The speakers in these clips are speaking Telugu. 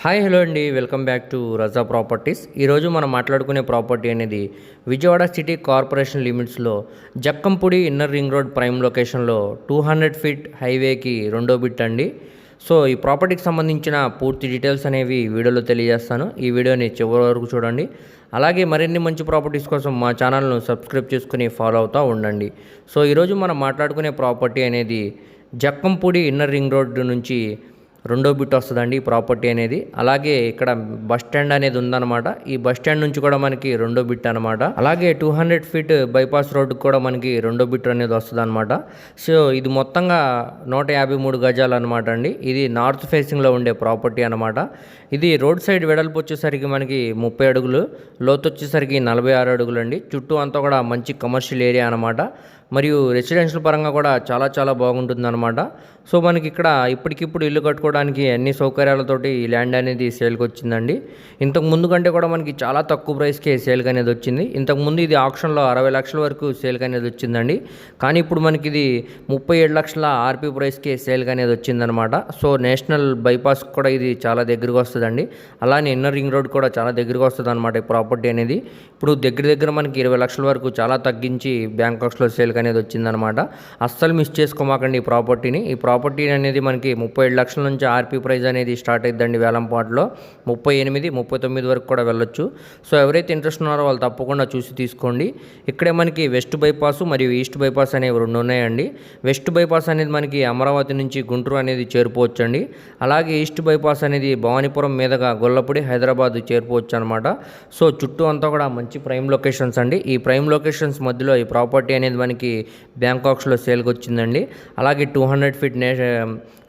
హాయ్ హలో అండి. Welcome back to Raza properties. ఈరోజు మనం మాట్లాడుకునే ప్రాపర్టీ అనేది విజయవాడ సిటీ కార్పొరేషన్ లిమిట్స్లో Jakkampudi inner ring road prime లొకేషన్లో టూ హండ్రెడ్ ఫీట్ హైవేకి రెండో బిట్ అండి. సో ఈ ప్రాపర్టీకి సంబంధించిన పూర్తి డీటెయిల్స్ అనేవి వీడియోలో తెలియజేస్తాను. ఈ వీడియోని చివరి వరకు చూడండి. అలాగే మరిన్ని మంచి ప్రాపర్టీస్ కోసం మా ఛానల్ను సబ్స్క్రైబ్ చేసుకుని ఫాలో అవుతూ ఉండండి. సో ఈరోజు మనం మాట్లాడుకునే ప్రాపర్టీ అనేది జక్కంపూడి ఇన్నర్ రింగ్ రోడ్ నుంచి రెండో బిట్ వస్తుందండి ఈ ప్రాపర్టీ అనేది. అలాగే ఇక్కడ బస్ స్టాండ్ అనేది ఉందన్నమాట. ఈ బస్ స్టాండ్ నుంచి కూడా మనకి రెండో బిట్ అనమాట అలాగే two hundred feet bypass road కూడా మనకి రెండో బిట్ అనేది వస్తుంది అనమాట సో ఇది మొత్తంగా నూట యాభై మూడు గజాలు అనమాట అండి. ఇది నార్త్ ఫేసింగ్లో ఉండే ప్రాపర్టీ అనమాట ఇది రోడ్ సైడ్ వెడల్పు వచ్చేసరికి మనకి ముప్పై అడుగులు లోతు వచ్చేసరికి నలభై ఆరు అడుగులు అండి. చుట్టూ అంతా కూడా మంచి కమర్షియల్ ఏరియా అనమాట మరియు రెసిడెన్షియల్ పరంగా కూడా చాలా చాలా బాగుంటుంది అనమాట సో మనకి ఇక్కడ ఇప్పటికిప్పుడు ఇల్లు కట్టుకోవడానికి అన్ని సౌకర్యాలతోటి ఈ ల్యాండ్ అనేది సేల్కి వచ్చిందండి. ఇంతకు ముందు కంటే కూడా మనకి చాలా తక్కువ ప్రైస్కే సేల్కి అనేది వచ్చింది. ఇంతకు ముందు ఇది ఆప్షన్లో అరవై లక్షల వరకు సేల్కి అనేది వచ్చిందండి. కానీ ఇప్పుడు మనకి ఇది ముప్పై ఏడు లక్షల ఆర్పీ ప్రైస్కే సేల్కి అనేది వచ్చిందనమాట సో నేషనల్ బైపాస్ కూడా ఇది చాలా దగ్గరకు వస్తుందండి. అలానే ఇన్నర్ రింగ్ రోడ్ కూడా చాలా దగ్గరకు వస్తుంది అనమాట ఈ ప్రాపర్టీ అనేది. ఇప్పుడు దగ్గర దగ్గర మనకి ఇరవై లక్షల వరకు చాలా తగ్గించి బ్యాంకాక్స్లో సేల్కి అనేది వచ్చిందనమాట. అస్సలు మిస్ చేసుకోమాకండి ఈ ప్రాపర్టీని. ఈ ప్రాపర్టీ అనేది మనకి ముప్పై ఏడు లక్షల నుంచి ఆర్పీ ప్రైజ్ అనేది స్టార్ట్ అయిద్దండి వేలంపాట్లో. ముప్పై ఎనిమిది ముప్పై తొమ్మిది వరకు కూడా వెళ్ళొచ్చు. సో ఎవరైతే ఇంట్రెస్ట్ ఉన్నారో వాళ్ళు తప్పకుండా చూసి తీసుకోండి. ఇక్కడే మనకి వెస్ట్ బైపాస్ మరియు ఈస్ట్ బైపాస్ అనేవి రెండు ఉన్నాయండి. వెస్ట్ బైపాస్ అనేది మనకి అమరావతి నుంచి గుంటూరు అనేది చేరుకోవచ్చు అండి అలాగే ఈస్ట్ బైపాస్ అనేది భవానీపురం మీదుగా గొల్లపూడి హైదరాబాద్ చేరుకోవచ్చు అనమాట సో చుట్టూ అంతా కూడా మంచి ప్రైమ్ లొకేషన్స్ అండి. ఈ ప్రైమ్ లొకేషన్స్ మధ్యలో ఈ ప్రాపర్టీ అనేది మనకి మనకి బ్యాంకాక్స్లో సేల్కి వచ్చిందండి అలాగే టూ హండ్రెడ్ ఫీట్ నే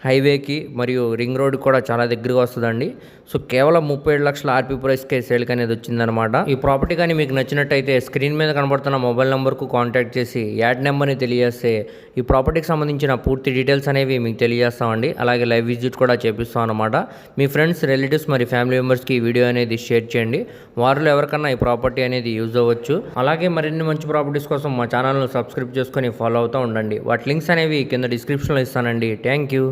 హైవేకి మరియు రింగ్ రోడ్ కూడా చాలా దగ్గరగా వస్తుందండి. సో కేవలం ముప్పై ఏడు లక్షల ఆర్పీ ప్రైస్కే సేల్కి అనేది వచ్చిందనమాట ఈ ప్రాపర్టీ కానీ మీకు నచ్చినట్టయితే స్క్రీన్ మీద కనబడుతున్న మొబైల్ నెంబర్కు కాంటాక్ట్ చేసి యాడ్ నెంబర్ని తెలియజేస్తే ఈ ప్రాపర్టీకి సంబంధించిన పూర్తి డీటెయిల్స్ అనేవి మీకు తెలియజేస్తామండి. అలాగే లైవ్ విజిట్ కూడా చేపిస్తాం అనమాట మీ ఫ్రెండ్స్ రిలేటివ్స్ మరి ఫ్యామిలీ మెంబర్స్కి ఈ వీడియో అనేది షేర్ చేయండి. వారిలో ఎవరికన్నా ఈ ప్రాపర్టీ అనేది యూజ్ అవ్వచ్చు. అలాగే మరిన్ని మంచి ప్రాపర్టీస్ కోసం మా ఛానల్ను సబ్స్క్రైబ్ చేసుకొని ఫాలో అవుతూ ఉండండి. వాటి లింక్స్ అనేవి కింద డిస్క్రిప్షన్లో ఇస్తానండి. Thank you.